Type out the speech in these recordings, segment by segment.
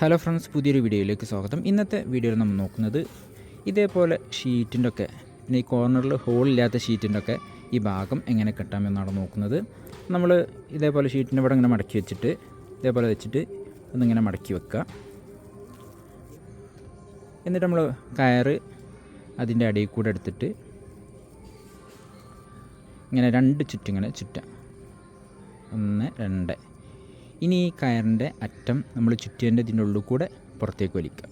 Hello friends പുതിയൊരു വീഡിയോയിലേക്ക് സ്വാഗതം. ഇന്നത്തെ വീഡിയോയിൽ നമ്മൾ നോക്കുന്നത് ഇതേപോലെ ഷീറ്റിന്റെ ഒക്കെ ഈ കോർണറിൽ ഹോളില്ലാത്ത ഷീറ്റിന്റെ ഒക്കെ ഈ ഭാഗം എങ്ങനെ കെട്ടാമെന്നാണ് നോക്കുന്നത്. നമ്മൾ ഇതേപോലെ ഷീറ്റിന്റെ ഇവിടെ ഇങ്ങനെ മടക്കി വെച്ചിട്ട് ഇതേപോലെ വെച്ചിട്ട് ഒന്നിങ്ങനെ മടക്കി വെക്കുക. എന്നിട്ട് നമ്മൾ കയറ് അതിന്റെ അടിയിൽ കൂടെ എടുത്തിട്ട് ഇങ്ങനെ രണ്ട് ചുറ്റിങ്ങനെ ചുറ്റാം ഒന്ന് രണ്ട്. ഇനി ഈ കയറിന്റെ അറ്റം നമ്മൾ ചുറ്റേന്റെ ഇതിന്റെ ഉള്ളിൽ കൂടെ പുറത്തേക്ക് വലിക്കുക.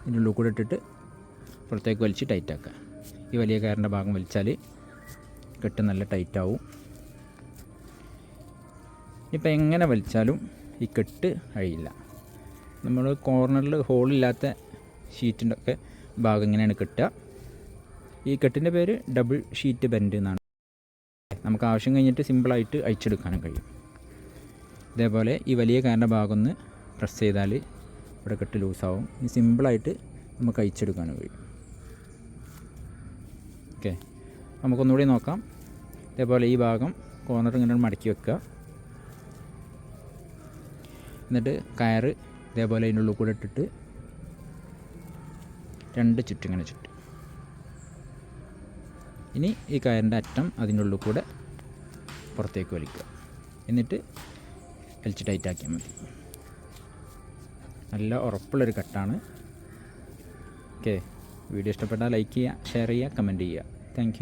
ഇതിന്റെ ഉള്ളിൽ കൂടെ ഇട്ടിട്ട് പുറത്തേക്ക് വലിച്ച് ടൈറ്റാക്കുക ഈ വലിയ കയറിന്റെ ഭാഗം വലിച്ചാൽ കെട്ട് നല്ല ടൈറ്റാവും ഇപ്പം എങ്ങനെ വലിച്ചാലും ഈ കെട്ട് അഴിയില്ല. നമ്മൾ കോർണറിൽ ഹോളില്ലാത്ത ഷീറ്റിന്റെ ഒക്കെ ഭാഗം ഇങ്ങനെയാണ് കെട്ടുക. ഈ കെട്ടിന്റെ പേര് ഡബിൾ ഷീറ്റ് ബെൻഡ് എന്നാണ്. നമുക്ക് ആവശ്യം കഴിഞ്ഞിട്ട് സിമ്പിളായിട്ട് അഴിച്ചെടുക്കാനും കഴിയും. ഇതേപോലെ ഈ വലിയ കാരന്റെ ഭാഗം ഒന്ന് പ്രസ് ചെയ്താൽ ഇവിടെ കെട്ട് ലൂസാവും ഇനി സിമ്പിളായിട്ട് നമുക്ക് അയച്ചെടുക്കാനും കഴിയും. ഓക്കെ നമുക്കൊന്നുകൂടി നോക്കാം. ഇതേപോലെ ഈ ഭാഗം കോർണർ ഇങ്ങനെ മടക്കി വെക്കുക. എന്നിട്ട് കയറ് ഇതേപോലെ അതിന്റെ ഉള്ളിൽ കൂടെ ഇട്ടിട്ട് രണ്ട് ചുറ്റും ഇങ്ങനെ ചുറ്റും. ഇനി ഈ കയറിന്റെ അറ്റം അതിന്റെ ഉള്ളിൽ കൂടെ പുറത്തേക്ക് വലിക്കുക. എന്നിട്ട് വലിച്ച് ടൈറ്റാക്കിയാൽ മതി നല്ല ഉറപ്പുള്ളൊരു കട്ടാണ്. ഓക്കെ. വീഡിയോ ഇഷ്ടപ്പെട്ടാൽ ലൈക്ക് ചെയ്യുക ഷെയർ ചെയ്യുക കമന്റ് ചെയ്യുക. താങ്ക്